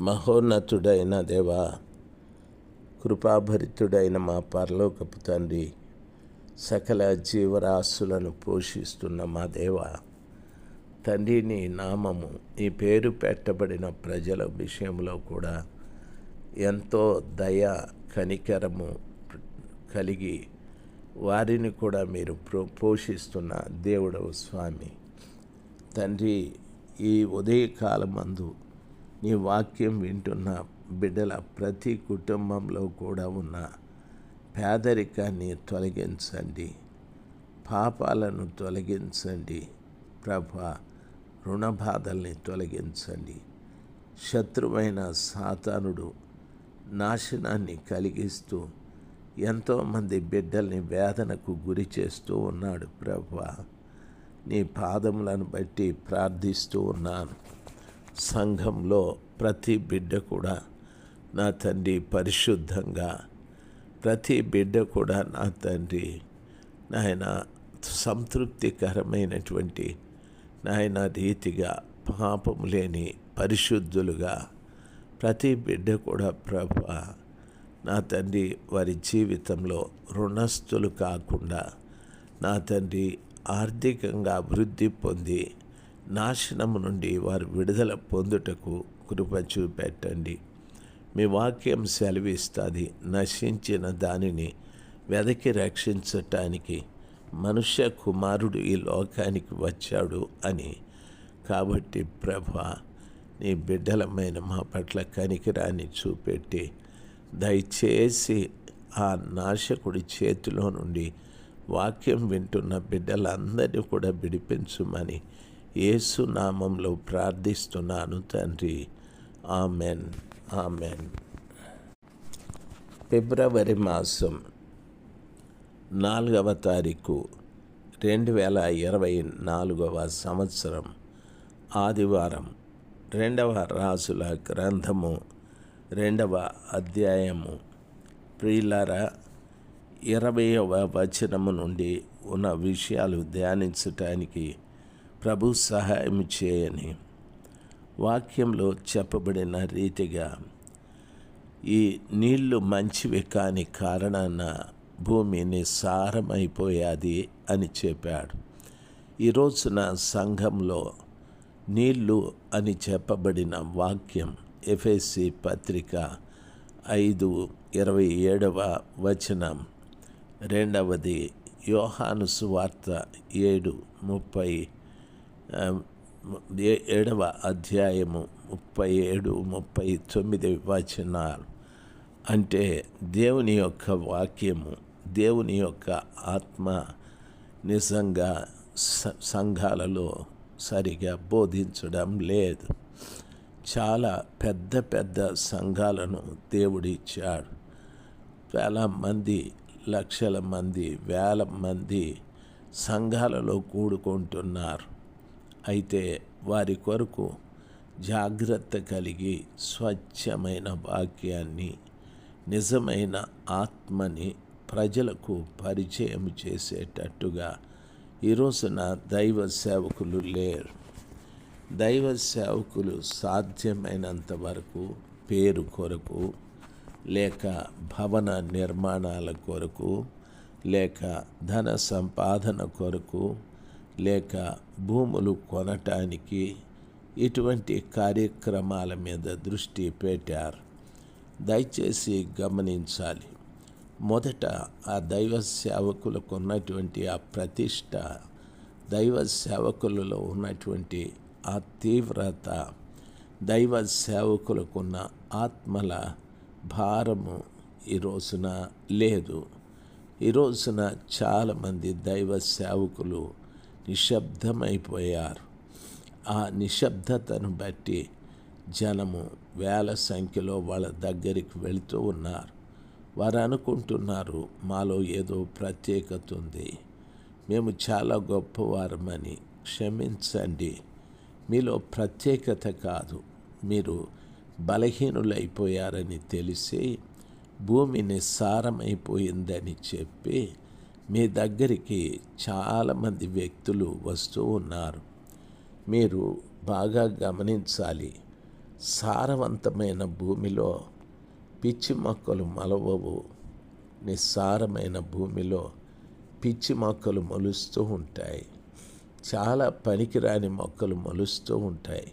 మహోన్నతుడైన దేవా కృపాభరితుడైన మా పరలోకపు తండ్రి సకల జీవరాశులను పోషిస్తున్న మా దేవ తండ్రి నీ నామము ఈ పేరు పెట్టబడిన ప్రజల విషయంలో కూడా ఎంతో దయ కనికరము కలిగి వారిని కూడా మీరు ప్రో పోషిస్తున్న దేవుడవు స్వామి. తండ్రి ఈ ఉదయకాలమందు నీ వాక్యం వింటున్న బిడ్డల ప్రతి కుటుంబంలో కూడా ఉన్న పేదరికాన్ని తొలగించండి. పాపాలను తొలగించండి. ప్రభ రుణబాధల్ని తొలగించండి. శత్రువైన సాతానుడు నాశనాన్ని కలిగిస్తూ ఎంతోమంది బిడ్డల్ని వేదనకు గురి చేస్తూ ఉన్నాడు ప్రభా. నీ పాదములను బట్టి ప్రార్థిస్తూ ఉన్నాను. సంఘంలో ప్రతి బిడ్డ కూడా నా తండ్రి పరిశుద్ధంగా ప్రతి బిడ్డ కూడా నా తండ్రి నాయన సంతృప్తికరమైనటువంటి నాయన రీతిగా పాపము లేని పరిశుద్ధులుగా ప్రతి బిడ్డ కూడా ప్రభ నా తండ్రి వారి జీవితంలో రుణస్థులు కాకుండా నా తండ్రి ఆర్థికంగా అభివృద్ధి పొంది నాశనము నుండి వారు విడుదల పొందుటకు కృప చూపెట్టండి. మీ వాక్యం సెలవిస్తుంది. నశించిన దానిని వెదకి రక్షించటానికి మనుష్య కుమారుడు ఈ లోకానికి వచ్చాడు అని. కాబట్టి ప్రభ నీ బిడ్డలమైన మా పట్ల కనికిరాన్ని చూపెట్టి దయచేసి ఆ నాశకుడి చేతిలో నుండి వాక్యం వింటున్న బిడ్డలందరినీ కూడా విడిపించుమని యేసు నామంలో ప్రార్థిస్తున్నాను తండ్రి. ఆమెన్. ఆమెన్. ఫిబ్రవరి మాసం నాలుగవ తారీఖు రెండు వేల ఇరవై నాలుగవ సంవత్సరం ఆదివారం. రెండవ రాసుల గ్రంథము రెండవ అధ్యాయము. ప్రియులార ఇరవయవ వచనము నుండి ఉన్న విషయాలు ధ్యానించటానికి ప్రభు సహాయం చేయని వాక్యంలో చెప్పబడిన రీతిగా ఈ నీళ్ళు మంచివి కాని కారణాన భూమిని సారమైపోయాది అని చెప్పాడు. ఈ రోజున సంఘంలో నీళ్ళు అని చెప్పబడిన వాక్యం ఎఫ్ఎస్సి పత్రిక ఐదు ఇరవై ఏడవ వచనం రెండవది యోహాను సువార్త ఏడు ముప్పై ఏడవ అధ్యాయము ముప్పై ఏడు ముప్పై తొమ్మిది వచనాలు. అంటే దేవుని యొక్క వాక్యము దేవుని యొక్క ఆత్మ నిజంగా సంఘాలలో సరిగా బోధించడం లేదు. చాలా పెద్ద పెద్ద సంఘాలను దేవుడిచ్చాడు. వేల మంది లక్షల మంది వేల మంది సంఘాలలో కూడుకుంటున్నారు. అయితే వారి కొరకు జాగ్రత్త కలిగి స్వచ్ఛమైన వాక్యాన్ని నిజమైన ఆత్మని ప్రజలకు పరిచయం చేసేటట్టుగా ఈ రోజున దైవ సేవకులు లేరు. దైవ సేవకులు సాధ్యమైనంత వరకు పేరు కొరకు లేక భవన నిర్మాణాల కొరకు లేక ధన సంపాదన కొరకు లేక భూములు కొనటానికి ఇటువంటి కార్యక్రమాల మీద దృష్టి పెట్టారు. దయచేసి గమనించాలి. మొదట ఆ దైవ సేవకులకు ఉన్నటువంటి ఆ ప్రతిష్ట దైవ సేవకులలో ఉన్నటువంటి ఆ తీవ్రత దైవ సేవకులకున్న ఆత్మల భారము ఈ రోజున లేదు. ఈ రోజున చాలామంది దైవ సేవకులు నిశ్శబ్దమైపోయారు. ఆ నిశ్శబ్దతను బట్టి జనము వేల సంఖ్యలో వాళ్ళ దగ్గరికి వెళుతూ ఉన్నారు. వారు అనుకుంటున్నారు మాలో ఏదో ప్రత్యేకత ఉంది మేము చాలా గొప్పవారమని క్షమించండి. మీలో ప్రత్యేకత కాదు. మీరు బలహీనులైపోయారని తెలిసి భూమి నిస్సారమైపోయిందని చెప్పి మీ దగ్గరికి చాలామంది వ్యక్తులు వస్తూ ఉన్నారు. మీరు బాగా గమనించాలి. సారవంతమైన భూమిలో పిచ్చి మొక్కలు మలవవు. నిస్సారమైన భూమిలో పిచ్చి మొక్కలు మొలుస్తూ ఉంటాయి. చాలా పనికిరాని మొక్కలు మొలుస్తూ ఉంటాయి.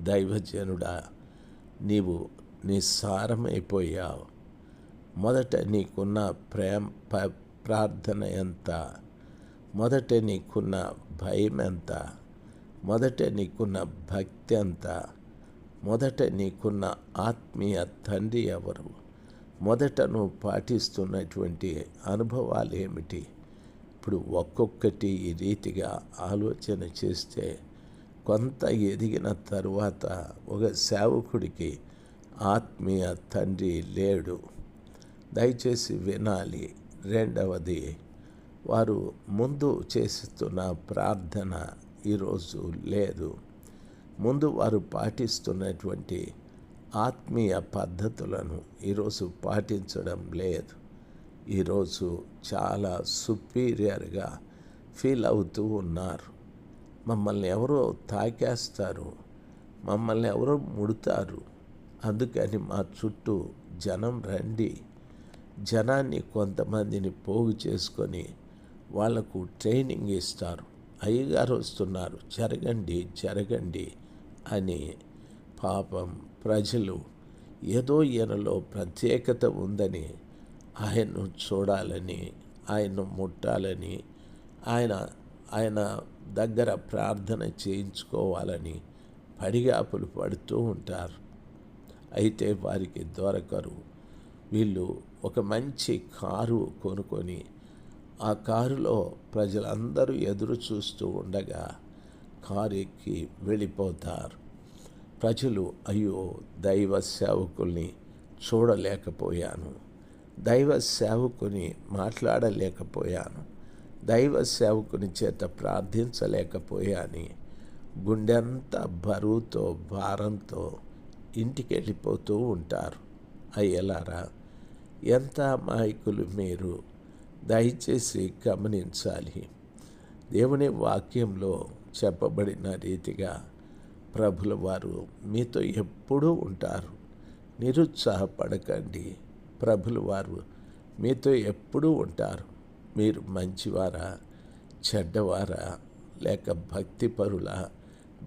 దైవజనుడా నీవు నిస్సారమైపోయావు. మొదట నీకున్న ప్రేమ ప- ప్రార్థన ఎంత మొదట నీకున్న భయం ఎంత మొదట నీకున్న భక్తి ఎంత మొదట నీకున్న ఆత్మీయ తండ్రి ఎవరు? మొదట నువ్వు పాటిస్తున్నటువంటి అనుభవాలు ఏమిటి ఇప్పుడు ఒక్కొక్కటి ఈ రీతిగా ఆలోచన చేస్తే కొంత ఎదిగిన తరువాత ఒక సేవకుడికి ఆత్మీయ తండ్రి లేడు. దయచేసి వినాలి. రెండవది వారు ముందు చేస్తున్న ప్రార్థన ఈరోజు లేదు. ముందు వారు పాటిస్తున్నటువంటి ఆత్మీయ పద్ధతులను ఈరోజు పాటించడం లేదు. ఈరోజు చాలా సుపీరియర్గా ఫీల్ అవుతూ ఉన్నారు. మమ్మల్ని ఎవరో తాకేస్తారు మమ్మల్ని ఎవరో ముడతారు. అందుకని మా చుట్టూ జనం రండి. జనాన్ని కొంతమందిని పోగు చేసుకొని వాళ్ళకు ట్రైనింగ్ ఇస్తారు. అయ్యగారు వస్తున్నారు. జరగండి జరగండి అని పాపం ప్రజలు ఏదో ఈయనలో ప్రత్యేకత ఉందని ఆయన్ను చూడాలని ఆయన్ను ముట్టాలని ఆయన ఆయన దగ్గర ప్రార్థన చేయించుకోవాలని పడిగాపులు పడుతూ ఉంటారు. అయితే వారికి దొరకరు. వీళ్ళు ఒక మంచి కారు కొనుక్కొని ఆ కారులో ప్రజలందరూ ఎదురు చూస్తూ ఉండగా కారు ఎక్కి వెళ్ళిపోతారు. ప్రజలు అయ్యో దైవ సేవకుల్ని చూడలేకపోయాను. దైవ సేవకుని మాట్లాడలేకపోయాను. దైవ సేవకుని చేత ప్రార్థించలేకపోయాని. గుండెంతా బరువుతో భారంతో ఇంటికి వెళ్ళిపోతూ ఉంటారు. అయ్యలారా ఎంత అమాయకులు మీరు? దయచేసి గమనించాలి. దేవుని వాక్యంలో చెప్పబడిన రీతిగా ప్రభుల వారు మీతో ఎప్పుడూ ఉంటారు. నిరుత్సాహపడకండి. ప్రభుల వారు మీతో ఎప్పుడూ ఉంటారు. మీరు మంచివారా? చెడ్డవారా? లేక భక్తిపరుల?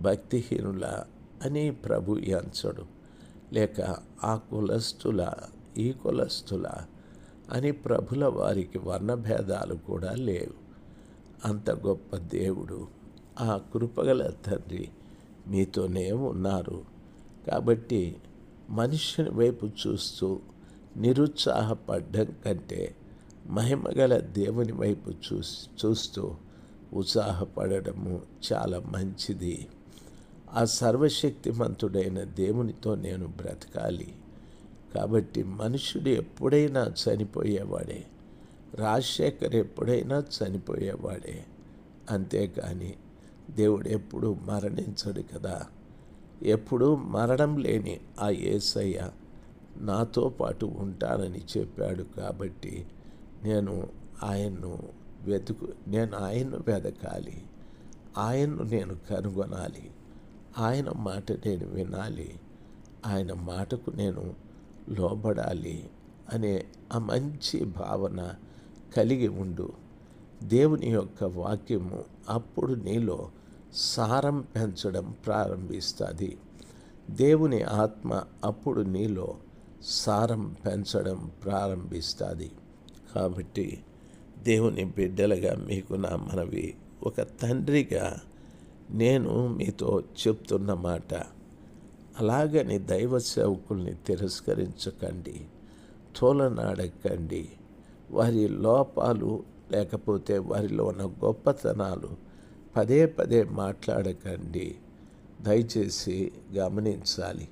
భక్తిహీనుల? అని ప్రభు ఎంచడు లేక ఆ కులస్తుల ఈ కులస్థుల అని ప్రభుల వారికి వర్ణభేదాలు కూడా లేవు. అంత గొప్ప దేవుడు ఆ కృపగల తండ్రి మీతోనే ఉన్నారు. కాబట్టి మనిషిని వైపు చూస్తూ నిరుత్సాహపడ్డం కంటే మహిమగల దేవుని వైపు చూ చూస్తూ ఉత్సాహపడము చాలా మంచిది. ఆ సర్వశక్తిమంతుడైన దేవునితో నేను బ్రతకాలి. కాబట్టి మనుషుడు ఎప్పుడైనా చనిపోయేవాడే రాజశేఖర్ ఎప్పుడైనా చనిపోయేవాడే. అంతేకాని దేవుడు ఎప్పుడు మరణించడు కదా. ఎప్పుడూ మరణం లేని ఆ యేసయ్య నాతో పాటు ఉంటానని చెప్పాడు కాబట్టి నేను ఆయన్ను వెతుకు నేను ఆయన్ను వెతకాలి ఆయన్ను నేను కనుగొనాలి. ఆయన మాట నేను వినాలి. ఆయన మాటకు నేను లోబడాలి అనే ఆ మంచి భావన కలిగి ఉండు. దేవుని యొక్క వాక్యము అప్పుడు నీలో సారం పెంచడం ప్రారంభిస్తుంది. దేవుని ఆత్మ అప్పుడు నీలో సారం పెంచడం ప్రారంభిస్తుంది. కాబట్టి దేవుని బిడ్డలుగా మీకు నా మనవి. ఒక తండ్రిగా నేను మీతో చెప్తున్న మాట అలాగని దైవ సేవకుల్ని తిరస్కరించకండి తోలనాడకండి వారి లోపాలు లేకపోతే వారిలో ఉన్న గొప్పతనాలు పదే పదే మాట్లాడకండి. దయచేసి గమనించాలి.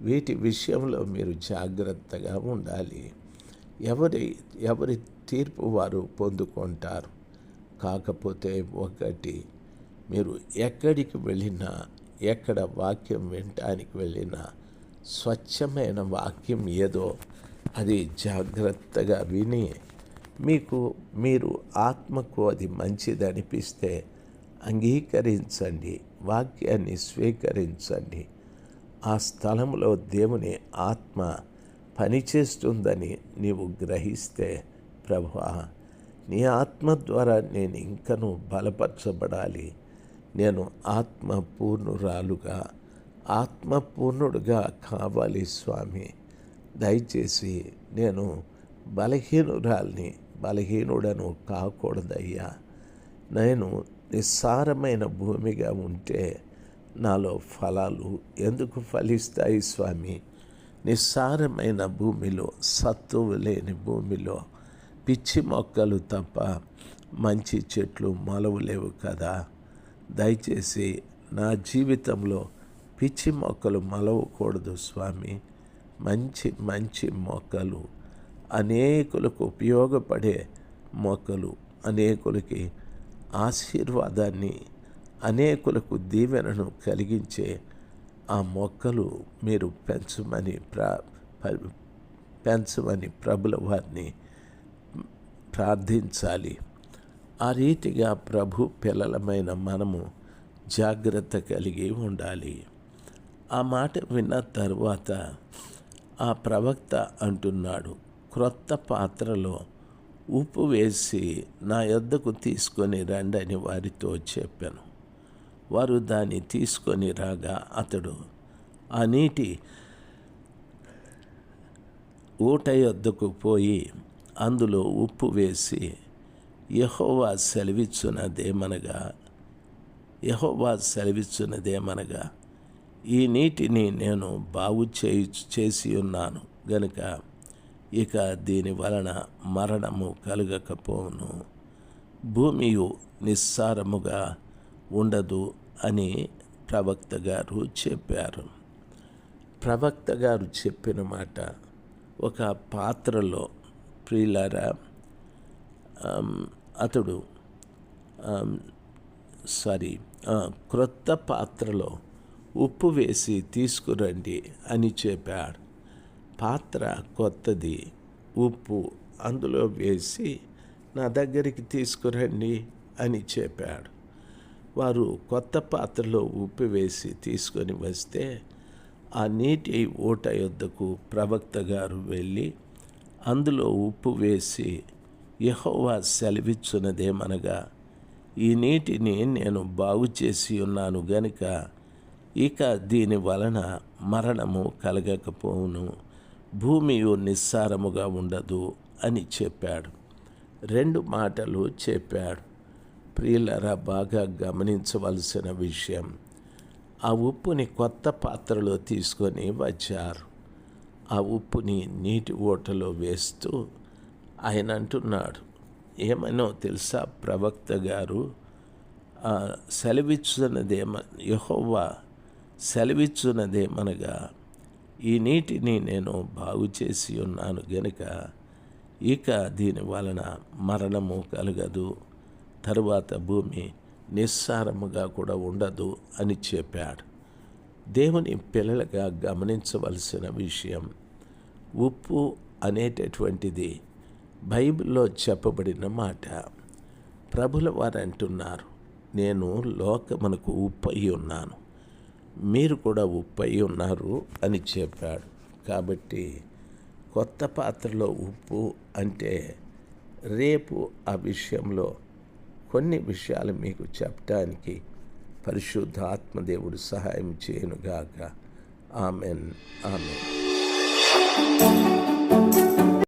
వీటి విషయంలో మీరు జాగ్రత్తగా ఉండాలి. ఎవరి ఎవరి తీర్పు వారు పొందుకుంటారు. కాకపోతే ఒకటి మీరు ఎక్కడికి వెళ్ళినా ఎక్కడ వాక్యం వినటానికి వెళ్ళినా స్వచ్ఛమైన వాక్యం ఏదో అది జాగ్రత్తగా విని మీకు మీరు ఆత్మకు అది మంచిది అనిపిస్తే అంగీకరించండి వాక్యాన్ని స్వీకరించండి. ఆ స్థలంలో దేవుని ఆత్మ పనిచేస్తుందని నీవు గ్రహిస్తే ప్రభా నీ ఆత్మ ద్వారా నేను ఇంకను బలపరచబడాలి. నేను ఆత్మపూర్ణురాలుగా ఆత్మపూర్ణుడుగా కావాలి స్వామి. దయచేసి నేను బలహీనురాల్ని బలహీనుడను కాకూడదయ్యా. నేను నిస్సారమైన భూమిగా ఉంటే నాలో ఫలాలు ఎందుకు ఫలిస్తాయి స్వామి? నిస్సారమైన భూమిలో సత్తువు లేని భూమిలో పిచ్చి మొక్కలు తప్ప మంచి చెట్లు మొలవలేవు కదా. దయచేసి నా జీవితంలో పిచ్చి మొక్కలు మలవకూడదు స్వామి. మంచి మంచి మొక్కలు. అనేకులకు ఉపయోగపడే మొక్కలు. అనేకులకి ఆశీర్వాదాన్ని అనేకులకు దీవెనను కలిగించే ఆ మొక్కలు మీరు పెంచమని ప్రా పెంచమని ప్రభుల వారిని ప్రార్థించాలి. ఆ రీతిగా ప్రభు పిల్లలమైన మనము జాగ్రత్త కలిగి ఉండాలి. ఆ మాట విన్న తర్వాత ఆ ప్రవక్త అంటున్నాడు క్రొత్త పాత్రలో ఉప్పు వేసి నా యొద్దకు తీసుకొని రండి అని వారితో చెప్పాను. వారు దాన్ని తీసుకొని రాగా అతడు ఆ నీటి ఊట యొద్దకు పోయి అందులో ఉప్పు వేసి యహోవా సెలవిచ్చున్నదేమనగా యహోవా సెలవిచ్చున్నదేమనగా ఈ నీటిని నేను బాగు చేయి చేసి ఉన్నాను. గనుక ఇక దీని వలన మరణము కలగకపోవును. భూమియు నిస్సారముగా ఉండదు అని ప్రవక్త గారు చెప్పారు. ప్రవక్త గారు చెప్పిన మాట ఒక పాత్రలో ప్రియులారా అతడు సారీ క్రొత్త పాత్రలో ఉప్పు వేసి తీసుకురండి అని చెప్పాడు. పాత్ర కొత్తది ఉప్పు అందులో వేసి నా దగ్గరికి తీసుకురండి అని చెప్పాడు. వారు కొత్త పాత్రలో ఉప్పు వేసి తీసుకొని వస్తే ఆ నీటి ఊట యొద్దకు ప్రవక్త గారు వెళ్ళి అందులో ఉప్పు వేసి యహోవా సెలవిచ్చున్నదేమనగా ఈ నీటిని నేను బాగు చేసి ఉన్నాను గనుక ఇక దీని వలన మరణము కలగకపోవును భూమియు నిస్సారముగా ఉండదు అని చెప్పాడు. రెండు మాటలు చెప్పాడు. ప్రియులరా బాగా గమనించవలసిన విషయం ఆ ఉప్పుని కొత్త పాత్రలో తీసుకొని వచ్చారు. ఆ ఉప్పుని నీటి ఓటలో వేస్తూ ఆయన అంటున్నాడు ఏమనో తెలుసా ప్రవక్త గారు? సెలవిచ్చున్నదేమ యహోవా సెలవిచ్చున్నదేమనగా ఈ నీటిని నేను బాగు చేసి ఉన్నాను గనుక ఇక దీని వలన మరణము కలగదు తరువాత భూమి నిస్సారముగా కూడా ఉండదు అని చెప్పాడు. దేవుని పిల్లలుగా గమనించవలసిన విషయం ఉప్పు అనేటటువంటిది బైబిల్లో చెప్పబడిన మాట ప్రభుల వారు అంటున్నారు నేను లోకమునకు ఉప్పు ఉన్నాను. మీరు కూడా ఉప్పు అయి ఉన్నారు అని చెప్పాడు. కాబట్టి కొత్త పాత్రలో ఉప్పు అంటే రేపు ఆ విషయంలో కొన్ని విషయాలు మీకు చెప్పడానికి పరిశుద్ధ ఆత్మదేవుడు సహాయం చేయనుగాక. Amen amen.